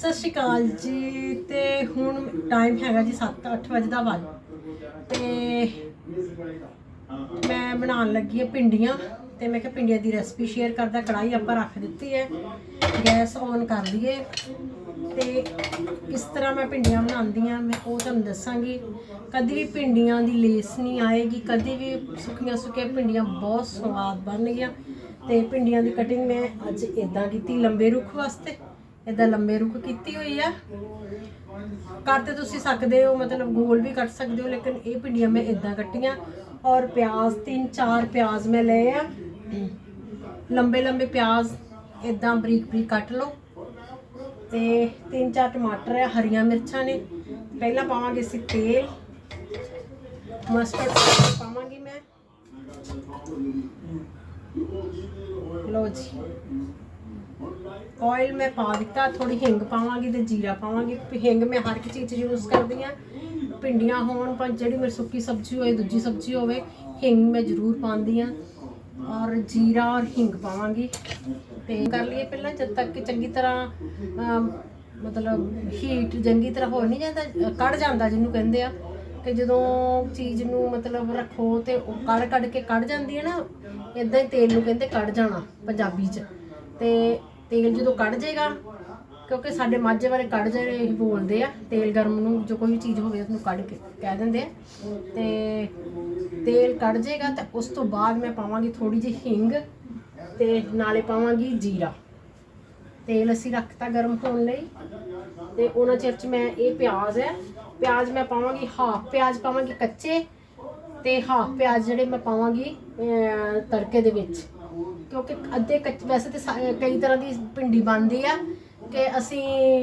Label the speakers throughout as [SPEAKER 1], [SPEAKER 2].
[SPEAKER 1] ਸਤਿ ਸ਼੍ਰੀ ਅਕਾਲ ਜੀ ਤੇ ਹੁਣ ਟਾਈਮ ਹੈਗਾ ਜੀ 7-8 ਵਜੇ ਦਾ ਵੱਜ ਤੇ ਮੈਂ ਬਣਾਉਣ ਲੱਗੀ ਹਾਂ ਪਿੰਡੀਆਂ ਤੇ ਮੈਂ ਕਿਹਾ ਪਿੰਡੀਆਂ ਦੀ ਰੈਸਪੀ ਸ਼ੇਅਰ ਕਰਦਾ ਕੜਾਈ ਆਪਾਂ ਰੱਖ ਦਿੱਤੀ ਹੈ, ਗੈਸ ਔਨ ਕਰ ਲਈਏ ਤੇ ਕਿਸ ਤਰ੍ਹਾਂ ਮੈਂ ਪਿੰਡੀਆਂ ਬਣਾਉਂਦੀ ਆ ਮੈਂ ਉਹ ਤੁਹਾਨੂੰ ਦੱਸਾਂਗੀ। ਕਦੀ ਵੀ ਪਿੰਡੀਆਂ ਦੀ ਲੇਸ ਨਹੀਂ ਆਏਗੀ, ਕਦੀ ਵੀ ਸੁੱਕੀਆਂ ਸੁੱਕੀਆਂ ਪਿੰਡੀਆਂ ਬਹੁਤ ਸਵਾਦ ਬਣ ਗਈਆਂ ਤੇ ਪਿੰਡੀਆਂ ਦੀ ਕਟਿੰਗ ਮੈਂ ਅੱਜ ਇਦਾਂ ਕੀਤੀ ਲੰਬੇ ਰੁੱਖ ਵਾਸਤੇ। ਇਦਾਂ ਲੰਬੇ ਰੁੱਖ ਕੀਤੀ ਹੋਈ ਆ। ਕਰ ਤੇ ਤੁਸੀਂ ਸਕਦੇ ਹੋ, ਮਤਲਬ ਗੋਲ ਵੀ ਕੱਟ ਸਕਦੇ ਹੋ, ਲੇਕਿਨ ਇਹ ਭਿੰਡੀਆਂ ਮੈਂ ਇਦਾਂ ਕੱਟੀਆਂ। ਔਰ ਪਿਆਜ਼, ਤਿੰਨ ਚਾਰ ਪਿਆਜ਼ ਮੈਂ ਲਏ ਆ। ਲੰਬੇ ਲੰਬੇ ਪਿਆਜ਼ ਇਦਾਂ ਬਰੀਕ ਬਰੀਕ ਕੱਟ ਲਓ। ਤੇ ਤਿੰਨ ਚਾਰ ਟਮਾਟਰ ਹੈ ਹਰੀਆਂ ਮਿਰਚਾਂ ਨੇ। ਪਹਿਲਾਂ ਪਾਵਾਂਗੇ ਅਸੀਂ ਤੇਲ। ਮਸਟਰਡ ਪਾਵਾਂਗੀ ਮੈਂ। ਲਓ ਜੀ। ਆਇਲ ਮੈਂ ਪਾ ਦਿੱਤਾ ਥੋੜੀ ਹਿੰਗ ਪਾਵਾਂਗੀ ਤੇ ਜੀਰਾ ਪਾਵਾਂਗੀ। ਹਿੰਗ ਮੈਂ ਹਰ ਇੱਕ ਚੀਜ਼ 'ਚ ਯੂਜ਼ ਕਰਦੀ ਆ ਪਿੰਡੀਆਂ ਹੋਣ ਪਰ ਜਿਹੜੀ ਮੇਰੀ ਸੁੱਕੀ ਸਬਜ਼ੀ ਹੋਏ, ਦੂਜੀ ਸਬਜ਼ੀ ਹੋਵੇ, ਹਿੰਗ ਮੈਂ ਜ਼ਰੂਰ ਪਾਉਂਦੀ ਆ ਔਰ ਜੀਰਾ ਔਰ ਹਿੰਗ ਪਾਵਾਂਗੀ। ਤੇ ਕਰ ਲਈਏ ਪਹਿਲਾਂ ਜਦ ਤੱਕ ਕਿ ਚੰਗੀ ਤਰ੍ਹਾਂ ਮਤਲਬ ਹੀਟ ਚੰਗੀ ਤਰ੍ਹਾਂ ਹੋ ਨਹੀਂ ਜਾਂਦਾ, ਕੱਢ ਜਾਂਦਾ ਜਿਹਨੂੰ ਕਹਿੰਦੇ ਆ। ਕਿ ਜਦੋਂ ਚੀਜ਼ ਨੂੰ ਮਤਲਬ ਰੱਖੋ ਤੇ ਉਹ ਕੱਢ ਕੱਢ ਕੇ ਕੱਢ ਜਾਂਦੀ ਹੈ ਨਾ ਇਦਾਂ ਹੀ ਤੇਲ ਨੂੰ ਕਹਿੰਦੇ ਕੱਢ ਜਾਣਾ, ਪੰਜਾਬੀ 'ਚ। ਤੇ ਤੇਲ ਜਦੋਂ ਕੱਢ ਜਾਏਗਾ, ਕਿਉਂਕਿ ਸਾਡੇ ਮਾਝੇ ਬਾਰੇ ਕੱਢ ਜਿਹੜੇ ਇਹ ਬੋਲਦੇ ਆ, ਤੇਲ ਗਰਮ ਨੂੰ ਜੋ ਕੋਈ ਵੀ ਚੀਜ਼ ਹੋਵੇ ਉਹਨੂੰ ਕੱਢ ਕੇ ਕਹਿ ਦਿੰਦੇ ਆ। ਤੇ ਤੇਲ ਕੱਢ ਜਾਏਗਾ ਤਾਂ ਉਸ ਤੋਂ ਬਾਅਦ ਮੈਂ ਪਾਵਾਂਗੀ ਥੋੜੀ ਜਿਹੀ ਹਿੰਗ ਤੇ ਨਾਲੇ ਪਾਵਾਂਗੀ ਜੀਰਾ। ਤੇਲ ਅਸੀਂ ਰੱਖਤਾ ਗਰਮ ਹੋਣ ਲਈ ਤੇ ਉਹਨਾਂ ਚਿਰ ਚ ਮੈਂ ਇਹ ਪਿਆਜ਼ ਹੈ, ਪਿਆਜ਼ ਮੈਂ ਪਾਵਾਂਗੀ ਹਾਫ ਪਿਆਜ਼ ਪਾਵਾਂਗੀ ਕੱਚੇ ਤੇ ਹਾਫ ਪਿਆਜ਼ ਜਿਹੜੇ ਮੈਂ ਪਾਵਾਂਗੀ ਤੜਕੇ ਦੇ ਵਿੱਚ। ਕਿਉਂਕਿ ਅੱਧੇ ਕੱਚ ਵੈਸੇ ਤੇ ਸਾ- ਕਈ ਤਰ੍ਹਾਂ ਦੀ ਭਿੰਡੀ ਬਣਦੀ ਆ ਕਿ ਅਸੀਂ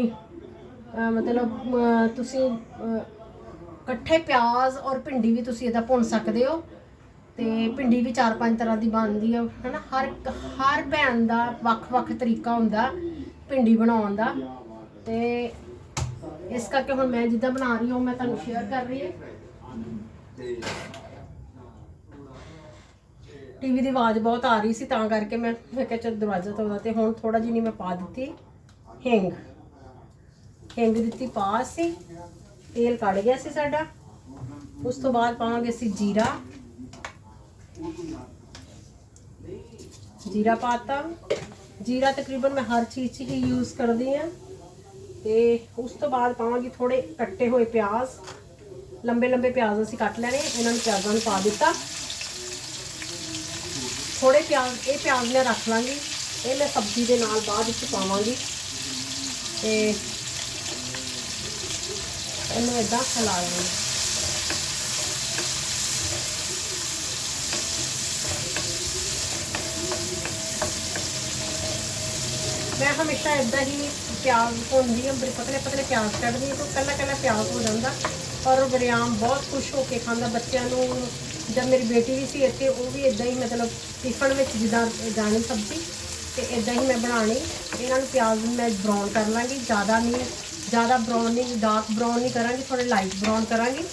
[SPEAKER 1] ਅਹ, ਮਤਲਬ ਅਹ, ਤੁਸੀਂ ਅਹ, ਇਕੱਠੇ ਪਿਆਜ਼ ਔਰ ਭਿੰਡੀ ਵੀ ਤੁਸੀਂ ਇਹਦਾ ਭੁੰਨ ਸਕਦੇ ਹੋ ਤੇ ਭਿੰਡੀ ਵੀ ਚਾਰ ਪੰਜ ਤਰ੍ਹਾਂ ਦੀ ਬਣਦੀ ਆ ਹਨਾ? ਹਰ ਇੱਕ- ਹਰ ਭੈਣ ਦਾ ਵੱਖ-ਵੱਖ ਤਰੀਕਾ ਹੁੰਦਾ ਭਿੰਡੀ ਬਣਾਉਣ ਦਾ ਤੇ ਇਸ ਕਰਕੇ ਹੁਣ ਮੈਂ ਜਿੱਦਾਂ ਬਣਾ ਰਹੀ ਹਾਂ ਉਹ ਮੈਂ ਤੁਹਾਨੂੰ ਸ਼ੇਅਰ ਕਰ ਰਹੀ ਹਾਂ। ਟੀਵੀ ਦੀ ਆਵਾਜ਼ ਬਹੁਤ ਆ ਰਹੀ ਸੀ, ਤਾਂ ਕਰਕੇ ਮੈਂ ਮੈਂ ਕਿਹਾ ਚਲ ਦਰਵਾਜ਼ਾ ਤੋੜਾ ਤੇ ਹੁਣ ਥੋੜਾ ਜਿਹੀ ਨਹੀਂ ਮੈਂ ਪਾ ਦਿੱਤੀ। ਹਿੰਗ। ਹਿੰਗ ਦਿੱਤੀ ਪਾ ਸੀ, ਤੇਲ ਕੱਢ ਗਿਆ ਸੀ ਸਾਡਾ। ਉਸ ਤੋਂ ਬਾਅਦ ਪਾਵਾਂਗੇ ਅਸੀਂ ਜੀਰਾ। ਜੀਰਾ ਪਾਤਾ। ਜੀਰਾ ਤਕਰੀਬਨ ਮੈਂ ਹਰ ਚੀਜ਼ 'ਚ ਹੀ ਯੂਜ਼ ਕਰਦੀ ਆ ਤੇ ਉਸ ਤੋਂ ਬਾਅਦ ਪਾਵਾਂਗੀ ਥੋੜੇ ਕੱਟੇ ਹੋਏ ਪਿਆਜ਼। ਲੰਬੇ ਲੰਬੇ ਪਿਆਜ਼ ਅਸੀਂ ਕੱਟ ਲੈਣੇ, ਇਹਨਾਂ ਨੂੰ ਪਿਆਜ਼ਾਂ ਨੂੰ ਪਾ ਦਿੱਤਾ। ਥੋੜੇ ਪਿਆਜ਼, ਇਹ ਪਿਆਜ਼ ਮੈਂ ਰੱਖ ਲਾਂਗੀ, ਇਹ ਮੈਂ ਸਬਜ਼ੀ ਦੇ ਨਾਲ ਬਾਅਦ ਵਿੱਚ ਪਾਵਾਂਗੀ। ਤੇ ਇਹਨੂੰ ਇਦਾਂ ਹਿਲਾ ਲਾਂਗੀ ਮੈਂ ਹਮੇਸ਼ਾ ਇਦਾਂ ਹੀ ਪਿਆਜ਼ ਭੁੰਨਦੀ ਹਾਂ, ਬੜੇ ਪਤਲੇ ਪਤਲੇ ਪਿਆਜ਼ ਕੱਢਦੀ ਹਾਂ, ਤਾਂ ਕੱਲਾ ਕੱਲਾ ਪਿਆਜ਼ ਹੋ ਜਾਂਦਾ। ਔਰ ਉਹ ਬਹੁਤ ਖੁਸ਼ ਹੋ ਕੇ ਖਾਂਦਾ। ਬੱਚਿਆਂ ਨੂੰ ਜਦ ਮੇਰੀ ਬੇਟੀ ਵੀ ਸੀ ਇੱਥੇ, ਉਹ ਵੀ ਇਦਾਂ ਹੀ ਮਤਲਬ ਟਿਫਨ ਵਿੱਚ ਜਿੱਦਾਂ ਜਾਣੀ ਸਬਜ਼ੀ ਤੇ ਇਦਾਂ ਹੀ ਮੈਂ ਬਣਾਣੀ ਇਹਨਾਂ ਨੂੰ ਪਿਆਜ਼ ਨੂੰ ਮੈਂ ਬਰਾਊਨ ਕਰ ਲਾਂਗੀ। ਜ਼ਿਆਦਾ ਨਹੀਂ, ਜ਼ਿਆਦਾ ਬਰਾਊਨ ਨਹੀਂ ਡਾਰਕ ਬਰਾਊਨ ਨਹੀਂ ਕਰਾਂਗੀ ਥੋੜੇ ਲਾਈਟ ਬਰਾਊਨ ਕਰਾਂਗੀ।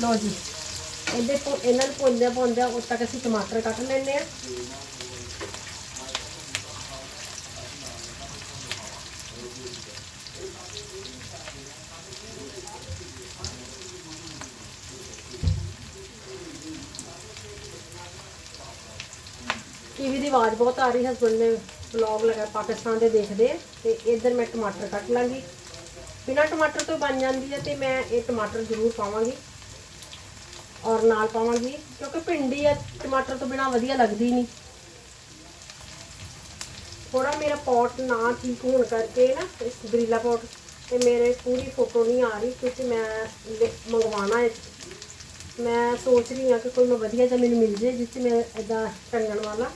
[SPEAKER 1] ਲਓ ਜੀ। ਇਹਦੇ ਭੁ- ਇਹਨਾਂ ਨੂੰ ਭੁੰਨਦੇ ਭੁੰਨਦੇ ਉਦ ਤੱਕ ਅਸੀਂ ਟਮਾਟਰ ਕੱਟ ਲੈਂਦੇ ਆ ਟੀਵੀ ਦੀ ਆਵਾਜ਼ ਬਹੁਤ ਆ ਰਹੀ ਹਸਬੰਡ ਨੇ ਵਲੌਗ ਲਗਾ, ਪਾਕਿਸਤਾਨ ਦੇ ਦੇਖਦੇ ਆ, ਤੇ ਇੱਧਰ ਮੈਂ ਟਮਾਟਰ ਕੱਟ ਲਾਂਗੀ। ਬਿਨਾਂ ਟਮਾਟਰ ਤੋਂ ਬਣ ਜਾਂਦੀ ਹੈ ਤੇ ਮੈਂ ਇਹ ਟਮਾਟਰ ਜ਼ਰੂਰ ਪਾਵਾਂਗੀ ਔਰ ਨਾਲ ਪਾਵਾਂਗੀ, ਕਿਉਂਕਿ ਭਿੰਡੀ ਆ, ਟਮਾਟਰ ਤੋਂ ਬਿਨਾਂ ਵਧੀਆ ਲੱਗਦੀ ਨਹੀਂ। ਥੋੜਾ ਮੇਰਾ ਪੌਟ ਨਾ ਠੀਕ ਹੋਣ ਕਰਕੇ ਨਾ, ਇਸ ਗਰੀਲਾ ਪੌਟ ਤੇ ਮੇਰੇ ਪੂਰੀ ਫੋਟੋ ਨਹੀਂ ਆ ਰਹੀ, ਕਿਉਂਕਿ ਮੈਂ ਲੇ- ਮੰਗਵਾਉਣਾ ਹੈ। ਮੈਂ ਸੋਚ ਰਹੀ ਹਾਂ ਕਿ ਕੋਈ ਮੈਂ ਵਧੀਆ ਜਿਹਾ ਮੈਨੂੰ ਮਿਲ ਜੇ ਜਿਸ 'ਚ ਮੈਂ ਇਦਾਂ ਟੰਗਣ ਵਾਲਾ।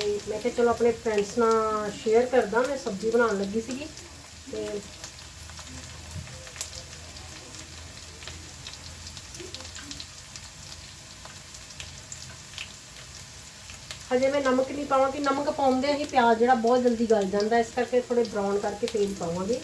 [SPEAKER 1] ਤੇ ਮੈਂ ਕਿਹਾ ਚਲੋ ਆਪਣੇ ਫਰੈਂਡਸ ਨਾਲ ਸ਼ੇਅਰ ਕਰਦਾ, ਮੈਂ ਸਬਜ਼ੀ ਬਣਾਉਣ ਲੱਗੀ ਸੀਗੀ ਤੇ ਹਜੇ ਮੈਂ ਨਮਕ ਨਹੀਂ ਪਾਵਾਂਗੀ, ਨਮਕ ਪਾਉਂਦੇ ਹੀ ਪਿਆਜ਼ ਜਿਹੜਾ ਬਹੁਤ ਜਲਦੀ ਗਲ ਜਾਂਦਾ, ਇਸ ਕਰਕੇ ਥੋੜੇ ਬਰਾਊਨ ਕਰਕੇ ਤੇਲ ਪਾਵਾਂਗੇ।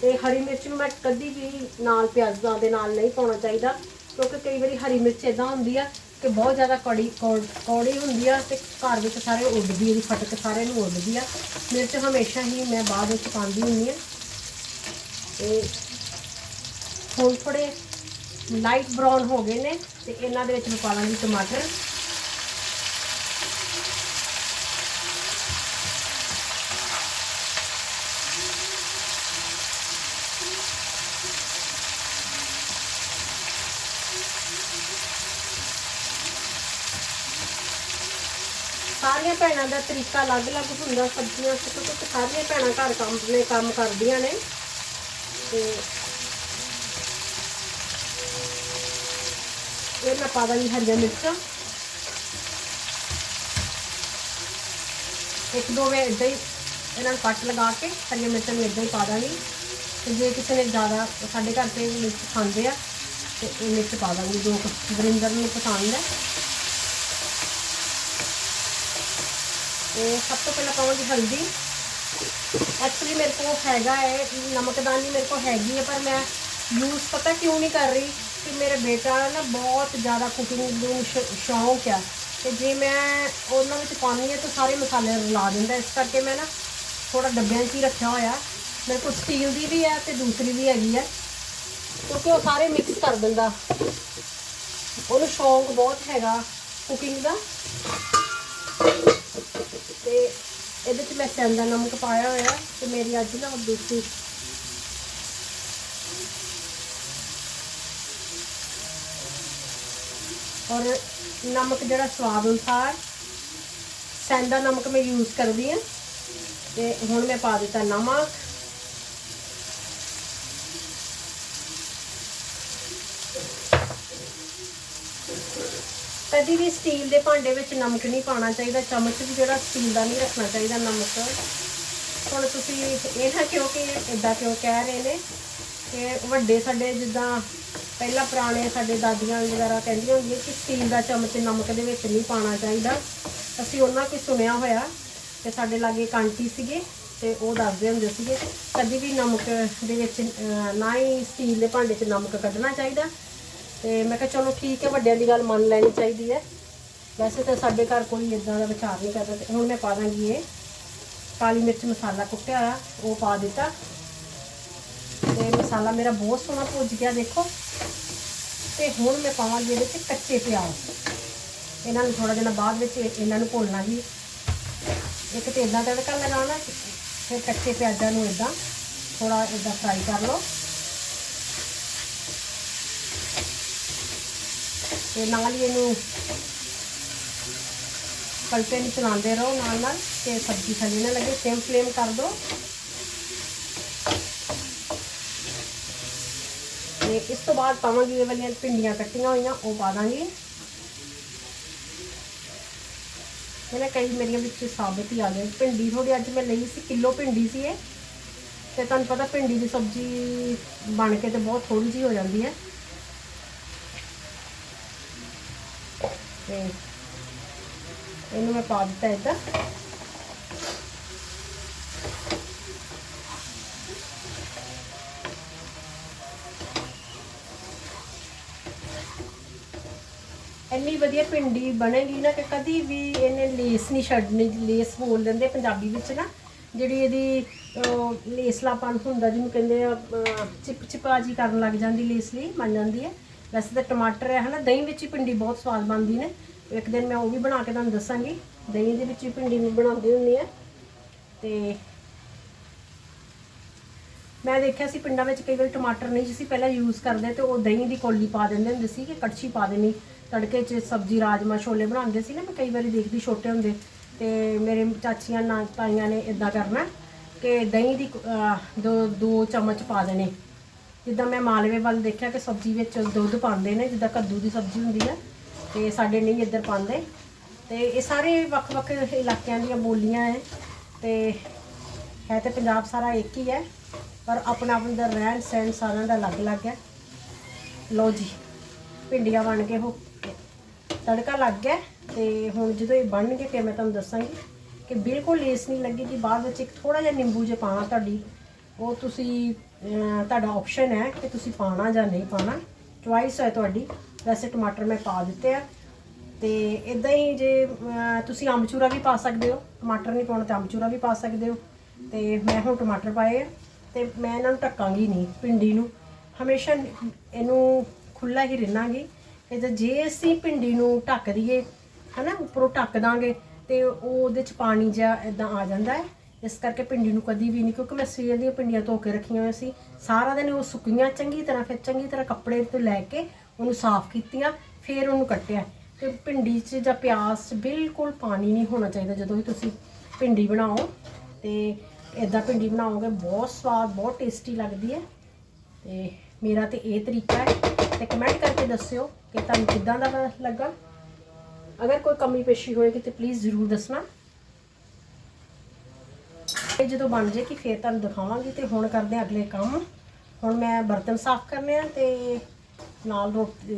[SPEAKER 1] ਤੇ ਹਰੀ ਮਿਰਚ ਨੂੰ ਮੈਂ ਕਦੀ ਵੀ ਨਾਲ ਪਿਆਜ਼ਾਂ ਦੇ ਨਾਲ ਨਹੀਂ ਪਾਉਣਾ ਚਾਹੀਦਾ, ਕਿਉਂਕਿ ਕਈ ਵਾਰੀ ਹਰੀ ਮਿਰਚ ਇਦਾਂ ਹੁੰਦੀ ਆ ਕਿ ਬਹੁਤ ਜ਼ਿਆਦਾ ਕੌੜੀ, ਕੌੜ- ਕੌੜੀ ਹੁੰਦੀ ਆ ਤੇ ਘਰ ਵਿੱਚ ਸਾਰੇ ਉੱਡਦੀ ਇਹਦੀ ਫਟਕ ਸਾਰੇ ਨੂੰ ਉੱਡਦੀ ਆ। ਮਿਰਚ ਹਮੇਸ਼ਾ ਹੀ ਮੈਂ ਬਾਅਦ ਵਿੱਚ ਪਾਉਂਦੀ ਹੁੰਦੀ ਆ। ਤੇ ਹੁਣ ਥੋੜੇ ਲਾਈਟ ਬਰਾਊਨ ਹੋ ਗਏ ਨੇ ਤੇ ਇਹਨਾਂ ਦੇ ਵਿੱਚ ਮੈਂ ਪਾ ਲਾਂਗੀ ਟਮਾਟਰ। ਸਾਰੀਆਂ ਭੈਣਾਂ ਦਾ ਤਰੀਕਾ ਅਲੱਗ-ਅਲੱਗ ਹੁੰਦਾ, ਸਬਜ਼ੀਆਂ ਸੁੱਕ ਸੁੱਕ ਸਾਰੀਆਂ ਭੈਣਾਂ ਘਰ ਕੰਮ ਨੇ, ਕੰਮ ਕਰਦੀਆਂ ਨੇ। ਤੇ ਇਹ ਮੈਂ ਪਾ ਦਾਂਗੀ ਹਰੀਆਂ ਮਿਰਚਾਂ। ਇੱਕ ਦੋ ਵੇ ਇਦਾਂ ਹੀ ਇਹਨਾਂ ਨੂੰ ਕੱਟ ਲਗਾ ਕੇ ਹਰੀਆਂ ਮਿਰਚਾਂ ਨੂੰ ਇਦਾਂ ਹੀ ਪਾ ਦਾਂਗੀ। ਤੇ ਜੇ ਕਿਸੇ ਨੇ ਜ਼ਿਆਦਾ ਸਾਡੇ ਘਰ ਤੇ ਮਿਰਚ ਖਾਂਦੇ ਆ, ਤੇ ਇਹ ਮਿਰਚ ਪਾ ਦਾਂਗੀ। ਜੋ ਵਰਿੰਦਰ ਨੂੰ ਪਸੰਦ ਹੈ। ਤੇ ਸਭ ਤੋਂ ਪਹਿਲਾਂ ਪਾਵਾਂਗੀ ਹਲਦੀ। ਐਕਚੁਅਲੀ ਮੇਰੇ ਕੋਲ ਹੈਗਾ ਹੈ ਨਮਕਦਾਨੀ ਮੇਰੇ ਕੋਲ ਹੈਗੀ ਹੈ ਪਰ ਮੈਂ ਯੂਜ਼ ਪਤਾ ਕਿਉਂ ਨਹੀਂ ਕਰ ਰਹੀ ਕਿ ਮੇਰੇ ਬੇਟਾ ਨਾ ਬਹੁਤ ਜ਼ਿਆਦਾ ਕੁਕਿੰਗ ਨੂੰ ਸ਼- ਸ਼ੌਂਕ ਆ। ਤੇ ਜੇ ਮੈਂ ਉਹਨਾਂ ਵਿੱਚ ਪਾਉਂਦੀ ਹਾਂ ਤਾਂ ਸਾਰੇ ਮਸਾਲੇ ਰਲਾ ਦਿੰਦਾ। ਇਸ ਕਰਕੇ ਮੈਂ ਨਾ ਥੋੜਾ ਡੱਬਿਆਂ 'ਚ ਹੀ ਰੱਖਿਆ ਹੋਇਆ। ਮੇਰੇ ਕੋਲ ਸਟੀਲ ਦੀ ਵੀ ਹੈ ਤੇ ਦੂਸਰੀ ਵੀ ਹੈਗੀ ਹੈ ਕਿਉਂਕਿ ਉਹ ਸਾਰੇ ਮਿਕਸ ਕਰ ਦਿੰਦਾ। ਉਹਨੂੰ ਸ਼ੌਂਕ ਬਹੁਤ ਹੈਗਾ ਕੁਕਿੰਗ ਦਾ। ਇਹਦੇ 'ਚ ਮੈਂ ਸੈਂਦਾ ਨਮਕ ਪਾਇਆ ਹੋਇਆ ਤੇ ਮੇਰੀ ਅੱਜ ਨਾ ਉਹ ਦੂਸਰੀ ਔਰ ਨਮਕ ਜਿਹੜਾ ਸਵਾਦ ਅਨੁਸਾਰ ਸੈਂਦਾ ਨਮਕ ਮੈਂ ਯੂਜ਼ ਕਰਦੀ ਹਾਂ ਤੇ ਹੁਣ ਮੈਂ ਪਾ ਦਿੱਤਾ ਨਮਕ। ਕਦੀ ਵੀ ਸਟੀਲ ਦੇ ਭਾਂਡੇ ਵਿੱਚ ਨਮਕ ਨਹੀਂ ਪਾਉਣਾ ਚਾਹੀਦਾ, ਚਮਚ ਵੀ ਜਿਹੜਾ ਸਟੀਲ ਦਾ ਨਹੀਂ ਰੱਖਣਾ ਚਾਹੀਦਾ ਨਮਕ। ਹੁਣ ਤੁਸੀਂ ਇਹ ਨਾ ਕਿਉਂ ਕਿ ਇਦਾਂ ਕਿਉਂ ਕਹਿ ਰਹੇ ਨੇ ਕਿ ਵੱਡੇ ਸਾਡੇ ਜਿੱਦਾਂ ਪਹਿਲਾਂ ਪੁਰਾਣੇ ਸਾਡੇ ਦਾਦੀਆਂ ਵਗੈਰਾ ਕਹਿੰਦੀਆਂ ਹੁੰਦੀਆਂ ਕਿ ਸਟੀਲ ਦਾ ਚਮਚ ਨਮਕ ਦੇ ਵਿੱਚ ਨਹੀਂ ਪਾਉਣਾ ਚਾਹੀਦਾ। ਅਸੀਂ ਉਹਨਾਂ ਕੀ ਸੁਣਿਆ ਹੋਇਆ ਤੇ ਸਾਡੇ ਲਾਗੇ ਇੱਕ ਸੀਗੇ ਤੇ ਉਹ ਦੱਸਦੇ ਹੁੰਦੇ ਸੀਗੇ ਕਦੀ ਵੀ ਨਮਕ ਦੇ ਵਿੱਚ ਨਾ ਹੀ ਸਟੀਲ ਦੇ ਭਾਂਡੇ 'ਚ ਨਮਕ ਕੱਢਣਾ ਚਾਹੀਦਾ। ਤੇ ਮੈਂ ਕਿਹਾ ਚਲੋ ਠੀਕ ਹੈ, ਵੱਡਿਆਂ ਦੀ ਗੱਲ ਮੰਨ ਲੈਣੀ ਚਾਹੀਦੀ ਹੈ। ਵੈਸੇ ਤਾਂ ਸਾਡੇ ਘਰ ਕੋਈ ਇਦਾਂ ਦਾ ਵਿਚਾਰ ਨਹੀਂ ਕਰਦਾ ਤੇ ਹੁਣ ਮੈਂ ਪਾ ਦਾਂਗੀ ਇਹ। ਕਾਲੀ ਮਿਰਚ ਮਸਾਲਾ ਕੁੱਟਿਆ ਹੋਇਆ ਉਹ ਪਾ ਦਿੱਤਾ। ਤੇ ਮਸਾਲਾ ਮੇਰਾ ਬਹੁਤ ਸੋਹਣਾ ਭੁੱਜ ਗਿਆ, ਦੇਖੋ। ਤੇ ਹੁਣ ਮੈਂ ਪਾਵਾਂਗੀ ਇਹਦੇ ਵਿੱਚ ਕੱਚੇ ਪਿਆਜ਼। ਇਹਨਾਂ ਨੂੰ ਥੋੜਾ ਜਿਹਾ ਬਾਅਦ ਵਿੱਚ ਇਹਨਾਂ ਨੂੰ ਭੁੰਨਣਾ ਜੀ ਇੱਕ ਤੇ ਇਦਾਂ ਤੜਕਾ ਲਗਾਉਣਾ, ਫਿਰ ਕੱਚੇ ਪਿਆਜ਼ਾਂ ਨੂੰ ਇਦਾਂ ਥੋੜਾ ਇਦਾਂ ਫਰਾਈ ਕਰ ਲਓ। ਤੇ ਨਾਲ ਹੀ ਇਹਨੂੰ ਕਲਪੇ ਨੂੰ ਚਲਾਉਂਦੇ ਰਹੋ ਨਾਲ ਨਾਲ ਤੇ ਸਬਜ਼ੀ ਥੱਲੇ ਨਾ ਲੱਗੇ ਸੇਮ ਫਲੇਮ ਕਰ ਦਿਓ ਤੇ ਇਸ ਤੋਂ ਬਾਅਦ ਪਾਵਾਂਗੀ ਇਹ ਵਾਲੀਆਂ ਭਿੰਡੀਆਂ ਕੱਟੀਆਂ ਹੋਈਆਂ, ਉਹ ਪਾ ਦਾਂਗੀ। ਇਹਨੇ ਕਈ ਮੇਰੀਆਂ ਵਿੱਚ ਸਾਬਤ ਹੀ ਆ ਗਏ ਭਿੰਡੀ ਥੋੜੀ ਅੱਜ ਮੈਂ ਲਈ ਸੀ, ਕਿਲੋ ਭਿੰਡੀ ਸੀ ਇਹ। ਤੇ ਤੁਹਾਨੂੰ ਪਤਾ ਭਿੰਡੀ ਦੀ ਸਬਜ਼ੀ ਬਣ ਕੇ ਤੇ ਬਹੁਤ ਥੋੜੀ ਜਿਹੀ ਹੋ ਜਾਂਦੀ ਹੈ। ਤੇ ਇਹਨੂੰ ਮੈਂ ਪਾ ਦਿੱਤਾ ਇੱਧਰ ਇੰਨੀ ਵਧੀਆ ਭਿੰਡੀ ਬਣੇਗੀ ਨਾ ਕਿ ਕਦੀ ਵੀ ਇਹਨੇ ਲੇਸ ਨਹੀਂ ਛੱਡਣੀ ਲੇਸ ਬੋਲ ਦਿੰਦੇ ਪੰਜਾਬੀ ਵਿੱਚ ਨਾ ਜਿਹੜੀ ਇਹਦੀ ਲੇਸਲਾਪਨ ਹੁੰਦਾ ਜਿਹਨੂੰ ਕਹਿੰਦੇ ਆ ਅਹ, ਚਿਪ ਚਿਪਾਜੀ ਕਰਨ ਲੱਗ ਜਾਂਦੀ ਲੇਸ ਲਈ ਮੰਨ ਜਾਂਦੀ ਹੈ। ਵੈਸੇ ਤਾਂ ਟਮਾਟਰ ਹੈ ਹਨਾ, ਦਹੀਂ ਵਿੱਚ ਹੀ ਭਿੰਡੀ ਬਹੁਤ ਸਵਾਦ ਬਣਦੀ ਨੇ। ਇੱਕ ਦਿਨ ਮੈਂ ਉਹ ਵੀ ਬਣਾ ਕੇ ਤੁਹਾਨੂੰ ਦੱਸਾਂਗੀ। ਦਹੀਂ ਦੇ ਵਿੱਚ ਹੀ ਭਿੰਡੀ ਨੂੰ ਬਣਾਉਂਦੀ ਹੁੰਦੀ ਹੈ ਤੇ ਮੈਂ ਦੇਖਿਆ ਸੀ ਪਿੰਡਾਂ ਵਿੱਚ ਕਈ ਵਾਰੀ ਟਮਾਟਰ ਨਹੀਂ ਸੀ ਪਹਿਲਾਂ ਯੂਜ਼ ਕਰਦੇ, ਤੇ ਉਹ ਦਹੀਂ ਦੀ ਕੋਲੀ ਪਾ ਦਿੰਦੇ ਹੁੰਦੇ ਸੀ, ਕਿ ਕੜਛੀ ਪਾ ਦੇਣੀ। ਤੜਕੇ 'ਚ ਸਬਜ਼ੀ ਰਾਜਮਾ ਛੋਲੇ ਬਣਾਉਂਦੇ ਸੀ ਨਾ, ਮੈਂ ਕਈ ਵਾਰੀ ਦੇਖਦੀ ਛੋਟੇ ਹੁੰਦੇ। ਤੇ ਮੇਰੇ ਚਾਚੀਆਂ ਨਾ ਤਾਈਆਂ ਨੇ ਇਦਾਂ ਕਰਨਾ, ਕਿ ਦਹੀਂ ਦੀ ਦੋ ਦੋ ਚਮਚ ਪਾ ਦੇਣੇ। ਜਿੱਦਾਂ ਮੈਂ ਮਾਲਵੇ ਵੱਲ ਦੇਖਿਆ ਕਿ ਸਬਜ਼ੀ ਵਿੱਚ ਦੁੱਧ ਪਾਉਂਦੇ ਨੇ, ਜਿੱਦਾਂ ਕੱਦੂ ਦੀ ਸਬਜ਼ੀ ਹੁੰਦੀ ਹੈ ਤੇ ਸਾਡੇ ਨਹੀਂ ਇੱਧਰ ਪਾਉਂਦੇ। ਤੇ ਇਹ ਸਾਰੇ ਵੱਖ-ਵੱਖ ਇਲਾਕਿਆਂ ਦੀਆਂ ਬੋਲੀਆਂ ਹੈ ਤੇ ਹੈ ਤੇ ਪੰਜਾਬ ਸਾਰਾ ਇੱਕ ਹੀ ਹੈ ਪਰ ਆਪਣਾ ਆਪਣਾ ਦਾ ਰਹਿਣ ਸਹਿਣ ਸਾਰਿਆਂ ਦਾ ਅਲੱਗ-ਅਲੱਗ ਹੈ ਲਓ ਜੀ, ਭਿੰਡੀਆਂ ਬਣ ਕੇ ਹੋ ਤੜਕਾ ਲੱਗ ਗਿਆ, ਤੇ ਹੁਣ ਜਦੋਂ ਇਹ ਬਣਨਗੇ, ਫਿਰ ਮੈਂ ਤੁਹਾਨੂੰ ਦੱਸਾਂਗੀ ਕਿ ਬਿਲਕੁਲ ਲੇਸ ਨਹੀਂ ਲੱਗੇਗੀ ਬਾਅਦ ਵਿੱਚ ਇੱਕ ਥੋੜਾ ਜਿਹਾ ਨਿੰਬੂ ਜੇ ਪਾਣਾ ਤੁਹਾਡੀ। ਉਹ ਤੁਸੀਂ ਤੁਹਾਡਾ ਆਪਸ਼ਨ ਹੈ ਕਿ ਤੁਸੀਂ ਪਾਣਾ ਜਾਂ ਨਹੀਂ ਪਾਣਾ ਚੁਆਇਸ ਹੈ ਤੁਹਾਡੀ। ਵੈਸੇ ਟਮਾਟਰ ਮੈਂ ਪਾ ਦਿੱਤੇ ਆ। ਤੇ ਇਦਾਂ ਹੀ ਜੇ ਤੁਸੀਂ ਅੰਬਚੂਰਾ ਵੀ ਪਾ ਸਕਦੇ ਹੋ। ਟਮਾਟਰ ਨਹੀਂ ਪਾਉਣਾ ਤਾਂ ਅੰਬਚੂਰਾ ਵੀ ਪਾ ਸਕਦੇ ਹੋ। ਤੇ ਮੈਂ ਹੁਣ ਟਮਾਟਰ ਪਾਏ ਆ। ਤੇ ਮੈਂ ਇਹਨਾਂ ਨੂੰ ਢੱਕਾਂਗੀ ਨਹੀਂ ਭਿੰਡੀ ਨੂੰ। ਹਮੇਸ਼ਾ ਇਹਨੂੰ ਖੁੱਲਾ ਹੀ ਰਹਿਣਾਗੀ ਤੇ ਜੇ- ਜੇ ਅਸੀਂ ਭਿੰਡੀ ਨੂੰ ਢੱਕ ਦਈਏ, ਹਨਾ, ਉੱਪਰੋਂ ਢੱਕ ਦਾਂਗੇ, ਤੇ ਉਹ ਉਹਦੇ ਚ ਪਾਣੀ ਜਿਹਾ ਇਦਾਂ ਆ ਜਾਂਦਾ ਹੈ। ਇਸ ਕਰਕੇ ਭਿੰਡੀ ਨੂੰ ਕਦੀ ਵੀ ਨਹੀਂ, ਕਿਉਂਕਿ ਮੈਂ ਸਵੇਰ ਦੀਆਂ ਭਿੰਡੀਆਂ ਧੋ ਕੇ ਰੱਖੀਆਂ ਹੋਈਆਂ ਸੀ। ਸਾਰਾ ਦਿਨ ਉਹ ਸੁੱਕੀਆਂ ਚੰਗੀ ਤਰ੍ਹਾਂ, ਫਿਰ ਚੰਗੀ ਤਰ੍ਹਾਂ ਕੱਪੜੇ ਤੋਂ ਲੈ ਕੇ ਉਹਨੂੰ ਸਾਫ਼ ਕੀਤੀਆਂ, ਫਿਰ ਉਹਨੂੰ ਕੱਟਿਆ। ਤੇ ਭਿੰਡੀ 'ਚ ਜਾਂ ਪਿਆਜ਼ 'ਚ ਬਿਲਕੁਲ ਪਾਣੀ ਨਹੀਂ ਹੋਣਾ ਚਾਹੀਦਾ ਜਦੋਂ ਵੀ ਤੁਸੀਂ ਭਿੰਡੀ ਬਣਾਓ। ਤੇ ਇਦਾਂ ਭਿੰਡੀ ਬਣਾਓਗੇ, ਬਹੁਤ ਸਵਾਦ, ਬਹੁਤ ਟੇਸਟੀ ਲੱਗਦੀ ਹੈ। ਤੇ ਮੇਰਾ ਤੇ ਇਹ ਤਰੀਕਾ ਹੈ। ਤੇ ਕਮੈਂਟ ਕਰਕੇ ਦੱਸਿਓ ਕਿ ਤੁਹਾਨੂੰ ਕਿੱਦਾਂ ਦਾ ਲੱਗਾ। ਅਗਰ ਕੋਈ ਕਮੀ ਪੇਸ਼ੀ ਹੋਏਗੀ ਤੇ ਪਲੀਜ਼ ਜ਼ਰੂਰ ਦੱਸਣਾ। ਇਹ ਜਦੋਂ ਬਣ ਜੇ ਕਿ ਫੇਰ ਤੁਹਾਨੂੰ ਦਿਖਾਵਾਂਗੀ ਤੇ ਹੁਣ ਕਰਦੇ ਹਾਂ ਅਗਲੇ ਕੰਮ। ਹੁਣ ਮੈਂ ਬਰਤਨ ਸਾਫ਼ ਕਰਨੇ ਆ ਤੇ ਨਾਲ ਰੋਟੀ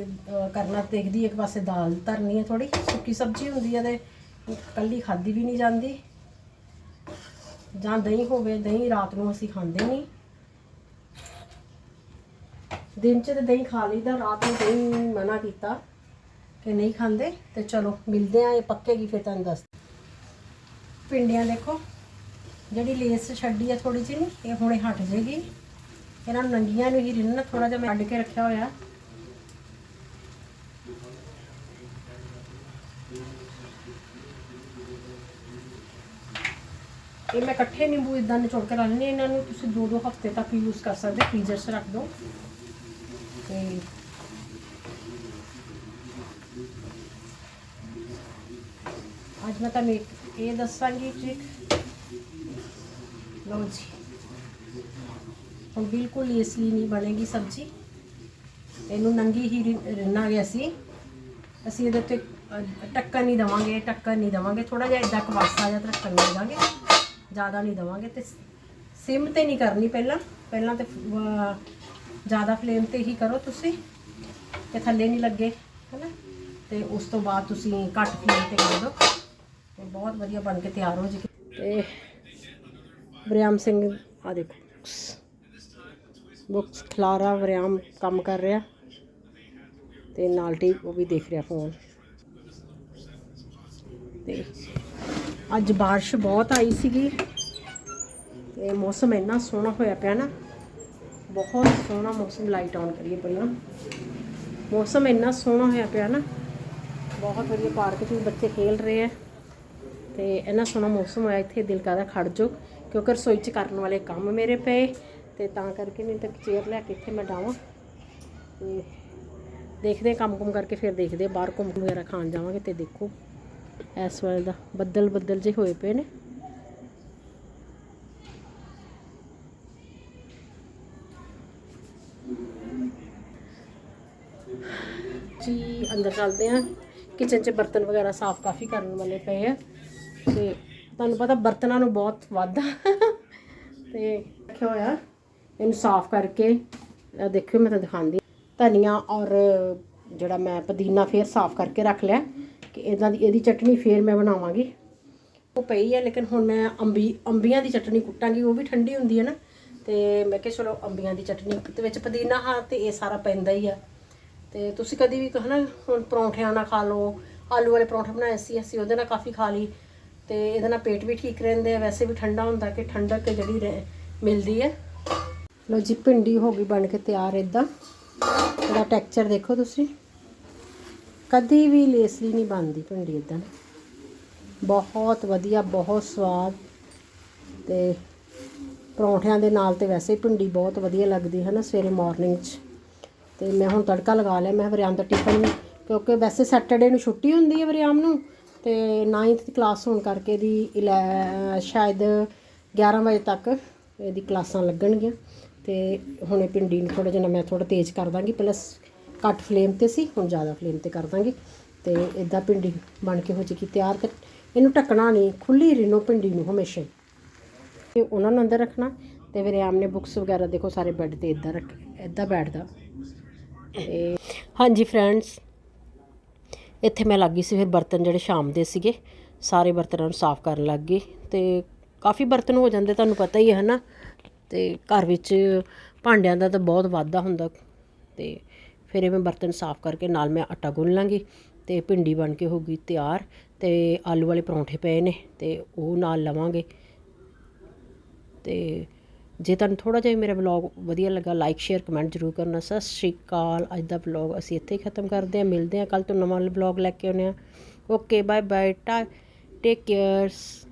[SPEAKER 1] ਕਰਨਾ ਦੇਖਦੀ ਇੱਕ ਪਾਸੇ ਦਾਲ ਧਰਨੀ ਹੈ ਥੋੜੀ ਸੁੱਕੀ ਸਬਜ਼ੀ ਹੁੰਦੀ ਹੈ ਤੇ ਕੱਲੀ ਖਾਦੀ ਵੀ ਨਹੀਂ ਜਾਂਦੀ। ਜਾਂ ਦਹੀਂ ਹੋਵੇ, ਦਹੀਂ ਰਾਤ ਨੂੰ ਅਸੀਂ ਖਾਂਦੇ ਨਹੀਂ। ਦਿਨ ਚ ਤੇ ਦਹੀਂ ਖਾ ਲਈਦਾ, ਰਾਤ ਨੂੰ ਦਹੀਂ ਮਨਾ ਕੀਤਾ ਕਿ ਨਹੀਂ ਖਾਂਦੇ। ਤੇ ਚਲੋ, ਮਿਲਦੇ ਆ ਇਹ ਪੱਕੇਗੀ, ਫਿਰ ਤੁਹਾਨੂੰ ਦੱਸ ਪਿੰਡੀਆਂ ਦੇਖੋ ਜਿਹੜੀ ਲੇਸ ਛੱਡੀ ਆ ਥੋੜੀ ਜਿਹੀ ਇਹ ਹੁਣੇ ਹਟ ਜੇਗੀ ਇਹਨਾਂ ਨੂੰ ਨੰਗੀਆਂ ਨੂੰ ਹੀ ਰਿੰਨਣਾ ਥੋੜਾ ਜਿਹਾ ਮੈਂ ਕੱਢ ਕੇ ਰੱਖਿਆ ਹੋਇਆ। ਇਹ ਮੈਂ ਇਕੱਠੇ ਨਿੰਬੂ ਇਦਾਂ ਨਿਚੋੜ ਕੇ ਰੱਖਣੇ ਇਹਨਾਂ ਨੂੰ ਤੁਸੀਂ ਦੋ ਦੋ ਹਫ਼ਤੇ ਤੱਕ ਯੂਜ਼ ਕਰ ਸਕਦੇ ਫ੍ਰੀਜ਼ਰ 'ਚ ਰੱਖ ਦਿਓ। ਤੇ ਅੱਜ ਮੈਂ ਤੁਹਾਨੂੰ ਇੱਕ ਇਹ ਦੱਸਾਂਗੀ ਟ੍ਰਿਕ ਲਓ ਜੀ। ਹੁਣ ਬਿਲਕੁਲ ਈਜ਼ਲੀ ਨਹੀਂ ਬਣੇਗੀ ਸਬਜ਼ੀ। ਇਹਨੂੰ ਨੰਗੀ ਹੀ ਰਿੰਨਾਂਗੇ ਅਸੀਂ। ਅਸੀਂ ਇਹਦੇ ਉੱਤੇ ਟੱਕਰ ਨਹੀਂ ਦਵਾਂਗੇ, ਟੱਕਰ ਨਹੀਂ ਦਵਾਂਗੇ। ਥੋੜਾ ਜਿਹਾ ਇਦਾਂ ਕਵਾਸਾ ਜਿਹਾ ਟੱਕਣ ਨਹੀਂ ਦਾਂਗੇ ਜ਼ਿਆਦਾ ਨਹੀਂ ਦਵਾਂਗੇ ਤੇ ਸਿਮ ਤੇ ਨਹੀਂ ਕਰਨੀ ਪਹਿਲਾਂ। ਪਹਿਲਾਂ ਤੇ ਜ਼ਿਆਦਾ ਫਲੇਮ ਤੇ ਹੀ ਕਰੋ ਤੁਸੀਂ, ਤੇ ਥੱਲੇ ਨਹੀਂ ਲੱਗੇ, ਹੈਨਾ? ਤੇ ਉਸ ਤੋਂ ਬਾਅਦ ਤੁਸੀਂ ਘੱਟ ਫਲੇਮ ਤੇ ਕਰ ਦਿਓ। ਤੇ ਬਹੁਤ ਵਧੀਆ ਬਣ ਕੇ ਤਿਆਰ ਹੋ ਜੀ। ਤੇ ਵਰਿਆਮ ਸਿੰਘ ਆ ਦੇਖੋ। ਬੁੱਕਸ ਖਲਾਰਾ ਵਰਿਆਮ ਕੰਮ ਕਰ ਰਿਹਾ। ਤੇ ਨਾਲ ਟੀ ਉਹ ਵੀ ਦੇਖ ਰਿਹਾ ਫੋਨ ਤੇ ਅੱਜ ਬਾਰਿਸ਼ ਬਹੁਤ ਆਈ ਸੀਗੀ। ਤੇ ਮੌਸਮ ਇੰਨਾ ਸੋਹਣਾ ਹੋਇਆ ਪਿਆ ਨਾ। ਬਹੁਤ ਸੋਹਣਾ ਮੌਸਮ ਲਾਈਟ ਆਨ ਕਰੀਏ ਪਹਿਲਾਂ। ਮੌਸਮ ਇੰਨਾ ਸੋਹਣਾ ਹੋਇਆ ਪਿਆ ਨਾ। ਬਹੁਤ ਵਧੀਆ ਪਾਰਕ 'ਚ ਬੱਚੇ ਖੇਲ ਰਹੇ ਆ। ਤੇ ਇੰਨਾ ਸੋਹਣਾ ਮੌਸਮ ਹੋਇਆ, ਇੱਥੇ ਦਿਲ ਕਰਦਾ ਖੜ ਜੋ ਕਿਉਂਕਿ ਰਸੋਈ 'ਚ ਕਰਨ ਵਾਲੇ ਕੰਮ ਮੇਰੇ ਪਏ ਤੇ ਤਾਂ ਕਰਕੇ ਮੈਨੂੰ ਤਾਂ ਚੇਅਰ ਲੈ ਕੇ ਇੱਥੇ ਮੈਂ ਡਾਵਾਂ ਤੇ ਦੇਖਦੇ ਹਾਂ ਕੰਮ ਕੁਮ ਕਰਕੇ ਫਿਰ ਦੇਖਦੇ ਬਾਹਰ ਘੁੰਮ ਵਗੈਰਾ ਖਾਣ ਜਾਵਾਂਗੇ ਤੇ ਦੇਖੋ ਇਸ ਵੇਲੇ ਦਾ ਬੱਦਲ ਬੱਦਲ ਜੇ ਹੋਏ ਪਏ ਨੇ। ਜੀ, ਅੰਦਰ ਚੱਲਦੇ ਆ ਕਿਚਨ 'ਚ ਬਰਤਨ ਵਗੈਰਾ ਸਾਫ਼ ਕਾਫੀ ਕਰਨ ਵਾਲੇ ਪਏ ਆ ਤੇ ਤੁਹਾਨੂੰ ਪਤਾ ਬਰਤਨਾਂ ਨੂੰ ਬਹੁਤ ਵਾਧਾ ਤੇ ਰੱਖਿਆ ਹੋਇਆ। ਇਹਨੂੰ ਸਾਫ਼ ਕਰਕੇ ਦੇਖਿਓ ਮੈਂ ਤਾਂ ਦਿਖਾਉਂਦੀ। ਧਨੀਆ ਔਰ ਜਿਹੜਾ ਮੈਂ ਪੁਦੀਨਾ ਫੇਰ ਸਾਫ਼ ਕਰਕੇ ਰੱਖ ਲਿਆ। ਕਿ ਇਦਾਂ ਦੀ, ਇਹਦੀ ਚਟਨੀ ਫੇਰ ਮੈਂ ਬਣਾਵਾਂਗੀ। ਉਹ ਪਈ ਹੈ ਲੇਕਿਨ ਹੁਣ ਮੈਂ ਅੰਬੀ, ਅੰਬੀਆਂ ਦੀ ਚਟਨੀ ਕੁੱਟਾਂਗੀ, ਉਹ ਵੀ ਠੰਡੀ ਹੁੰਦੀ ਹੈ ਨਾ। ਤੇ ਮੈਂ ਕਿਹਾ ਚਲੋ ਅੰਬੀਆਂ ਦੀ ਚਟਨੀ, ਤੇ ਵਿੱਚ ਪੁਦੀਨਾ ਹਾਂ ਤੇ ਇਹ ਸਾਰਾ ਪੈਂਦਾ ਹੀ ਆ। ਤੇ ਤੁਸੀਂ ਕਦੀ ਵੀ ਕਹਣਾ ਹੁਣ ਪਰੌਂਠਿਆਂ ਨਾਲ ਖਾ ਲਓ। ਆਲੂ ਵਾਲੇ ਪਰੌਂਠੇ ਬਣਾਏ ਸੀ, ਅਸੀਂ ਉਹਦੇ ਨਾਲ ਕਾਫੀ ਖਾ ਲਈ। ਤੇ ਇਹਦੇ ਨਾਲ ਪੇਟ ਵੀ ਠੀਕ ਰਹਿੰਦੇ ਆ, ਵੈਸੇ ਵੀ ਠੰਡਾ ਹੁੰਦਾ ਕਿ ਠੰਡਕ ਜਿਹੜੀ ਰਹਿ- ਮਿਲਦੀ ਹੈ ਲੋ ਜੀ, ਭਿੰਡੀ ਹੋ ਗਈ ਬਣ ਕੇ ਤਿਆਰ ਇਦਾਂ ਇਹਦਾ ਟੈਕਸਚਰ ਦੇਖੋ ਤੁਸੀਂ। ਕਦੀ ਵੀ ਲੇਸਲੀ ਨਹੀਂ ਬਣਦੀ ਭਿੰਡੀ ਇਦਾਂ ਬਹੁਤ ਵਧੀਆ, ਬਹੁਤ ਸਵਾਦ। ਤੇ ਪਰੌਂਠਿਆਂ ਦੇ ਨਾਲ ਤੇ ਵੈਸੇ ਭਿੰਡੀ ਬਹੁਤ ਵਧੀਆ ਲੱਗਦੀ ਹੈ ਨਾ ਸਵੇਰੇ ਮਾਰਨਿੰਗ 'ਚ। ਤੇ ਮੈਂ ਹੁਣ ਤੜਕਾ ਲਗਾ ਲਿਆ, ਮੈਂ ਵਰਿਆਮ ਦਾ ਟਿਫਨ ਕਿਉਂਕਿ ਵੈਸੇ ਸੈਟਰਡੇ ਨੂੰ ਛੁੱਟੀ ਹੁੰਦੀ ਹੈ ਵਰਿਆਮ ਨੂੰ ਤੇ 9th ਦੀ ਕਲਾਸ ਹੋਣ ਕਰਕੇ ਇਹਦੀ ਇਲੈ- ਸ਼ਾਇਦ 11 ਵਜੇ ਤੱਕ ਇਹਦੀ ਕਲਾਸਾਂ ਲੱਗਣਗੀਆਂ। ਤੇ ਹੁਣ ਇਹ ਭਿੰਡੀ ਨੂੰ ਥੋੜਾ ਜਿਹਾ ਮੈਂ ਥੋੜਾ ਤੇਜ਼ ਕਰ ਦਾਂਗੀ ਪਲੱਸ ਘੱਟ ਫਲੇਮ ਤੇ ਸੀ, ਹੁਣ ਜ਼ਿਆਦਾ ਫਲੇਮ ਤੇ ਕਰ ਦਾਂਗੀ। ਤੇ ਇਦਾਂ ਭਿੰਡੀ ਬਣ ਕੇ ਹੋ ਜੇਗੀ ਤਿਆਰ ਤੇ ਇਹਨੂੰ ਢੱਕਣਾ ਨਹੀਂ, ਖੁੱਲੀ ਰਿਨੋ ਭਿੰਡੀ ਨੂੰ ਹਮੇਸ਼ਾ ਹੀ। ਤੇ ਉਹਨਾਂ ਨੂੰ ਅੰਦਰ ਰੱਖਣਾ, ਤੇ ਵਰਿਆਮ ਨੇ ਬੁੱਕਸ ਵਗੈਰਾ ਦੇਖੋ, ਸਾਰੇ ਬੈੱਡ ਤੇ ਇਦਾਂ ਰੱਖ ਇਦਾਂ ਬੈਠਦਾ। ਹਾਂਜੀ ਫਰੈਂਡਸ ਇੱਥੇ ਮੈਂ ਲੱਗੀ ਸੀ ਫਿਰ ਬਰਤਨ ਜਿਹੜੇ ਸ਼ਾਮ ਦੇ ਸੀਗੇ, ਸਾਰੇ ਬਰਤਨਾਂ ਨੂੰ ਸਾਫ਼ ਕਰਨ ਲੱਗ ਗਈ ਤੇ ਕਾਫੀ ਬਰਤਨ ਹੋ ਜਾਂਦੇ ਤੁਹਾਨੂੰ ਪਤਾ ਹੀ ਹੈ ਨਾ ਤੇ ਘਰ ਵਿੱਚ ਭਾਂਡਿਆਂ ਦਾ ਤਾਂ ਬਹੁਤ ਵਾਧਾ ਹੁੰਦਾ ਤੇ ਫਿਰ ਇਹ ਮੈਂ ਬਰਤਨ ਸਾਫ਼ ਕਰਕੇ ਨਾਲ ਮੈਂ ਆਟਾ ਗੁੰਨ ਲਾਂਗੀ ਤੇ ਭਿੰਡੀ ਬਣ ਕੇ ਹੋ ਗਈ ਤਿਆਰ ਤੇ ਆਲੂ ਵਾਲੇ ਪਰੌਂਠੇ ਪਏ ਨੇ ਤੇ ਉਹ ਨਾਲ ਲਵਾਂਗੇ ਤੇ ਜੇ ਤੁਹਾਨੂੰ ਥੋੜਾ ਜਿਹਾ ਮੇਰਾ ਵਲੌਗ ਵਧੀਆ ਲੱਗਾ ਲਾਈਕ ਸ਼ੇਅਰ ਕਮੈਂਟ ਜ਼ਰੂਰ ਕਰਨਾ। ਸਤਿ ਸ਼੍ਰੀ ਅਕਾਲ। ਅੱਜ ਦਾ ਵਲੌਗ ਅਸੀਂ ਇੱਥੇ ਹੀ ਖਤਮ ਕਰਦੇ ਹਾਂ। ਮਿਲਦੇ ਹਾਂ ਕੱਲ ਤੋਂ ਨਵਾਂ ਵਲੌਗ ਲੈ ਕੇ ਆਉਂਦੇ ਹਾਂ। ਓਕੇ ਬਾਏ ਬਾਏ ਟਾ ਟੇਕ ਕੇਅਰਸ